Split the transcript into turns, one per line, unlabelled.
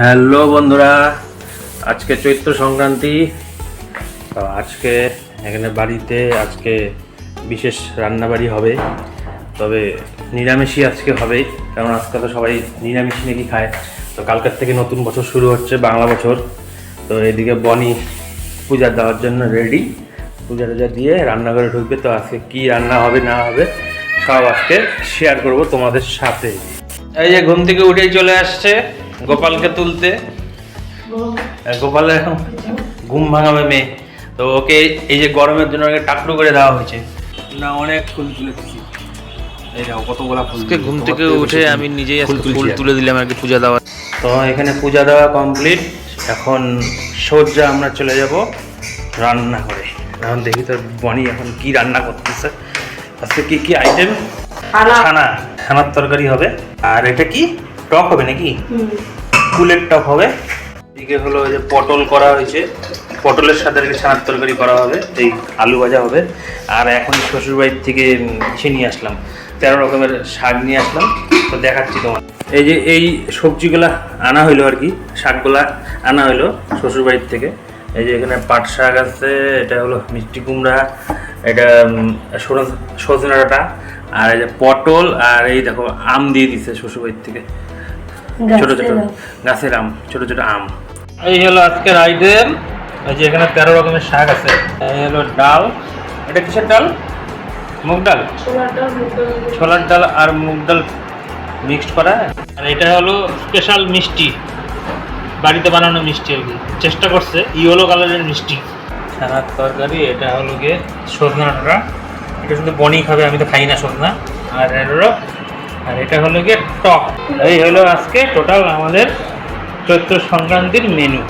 Hello বন্ধুরা, আজকে চৈত্র সংক্রান্তি। তো আজকে এখানে বাড়িতে আজকে বিশেষ রান্নাবাড়ি হবে, তবে নিরামিষই আজকে হবে, কারণ আজকে তো সবাই নিরামিষ নাকি খায়। তো কালকের থেকে নতুন বছর শুরু হচ্ছে, বাংলা বছর। তো এদিকে বনি পূজা দেওয়ার জন্য রেডি পূজা টুজা দিয়ে রান্নাঘরে ঢুকবে, তো আজকে কি রান্না হবে, না হবে, সব আজকে শেয়ার করব তোমাদের সাথে। এই যে ঘুম থেকে উঠেই চলে আসছে গোপালকে তুলতে? গোপালের এখন ঘুম ভাঙাবে মেয়ে। তো ওকে এই যে গরমের জন্য ওকে টাকটু করে দেওয়া হয়েছে।
না অনেক ফুল তুলেছি। এই দেখো কতগুলা ফুল
আজকে ঘুম থেকে উঠে আমি নিজেই
ফুল
ফুল তুলে দিলাম আর কি পূজা দেওয়া
তো এখানে পূজা দেওয়া কমপ্লিট এখন সজ্জা আমরা চলে যাব রান্না করে এখন দেখি তো বনি এখন কি রান্না করতেছে। আজকে কি কি আইটেম ছানা ছানার তরকারি হবে। আর এটা কি? টক হবে নাকি? কুলের টক হবে। এদিকে হলো ওই যে পটল করা হয়েছে। পটলের সাথে আর কি ছানার তরকারি করা হবে। এই আলু ভাজা হবে। আর এখন শ্বশুরবাড়ির থেকে ইসে নিয়ে আসলাম। তেরো রকমের শাক নিয়ে আসলাম। তো দেখাচ্ছি তোমার। এই যে এই সবজিগুলা আনা হইল আর কি শাকগুলা আনা হইল শ্বশুরবাড়ির থেকে। এই যে এখানে পাট শাক আছে এটা হলো মিষ্টি কুমড়া এটা সজনে ডাঁটা আর এই যে পটল আর এই দেখো আম দিয়ে দিছে শ্বশুরবাড়ির থেকে। ছোট ছোট গাছের আম। ছোট ছোট আম। এই হলো আজকের আইটেম এই যে এখানে তেরো রকমের শাক আছে। এই হলো ডাল। এটা কিসের ডাল? মুগ ডাল? ছোলার ডাল আর মুগ ডাল মিক্সড করা। আর এটা হলো স্পেশাল মিষ্টি। বাড়িতে বানানো মিষ্টি আর কি। চেষ্টা করছে ইয়েলো কালারের মিষ্টি। ছানার তরকারি এটা হলো গিয়ে সজনা ডাঁটা। এটা শুধু বনি খাবে আমি তো খাই না সজনা আর হলো, আর এটা হলো গিয়ে টক। এই হলো আজকে টোটাল আমাদের চৈত্র সংক্রান্তির মেনু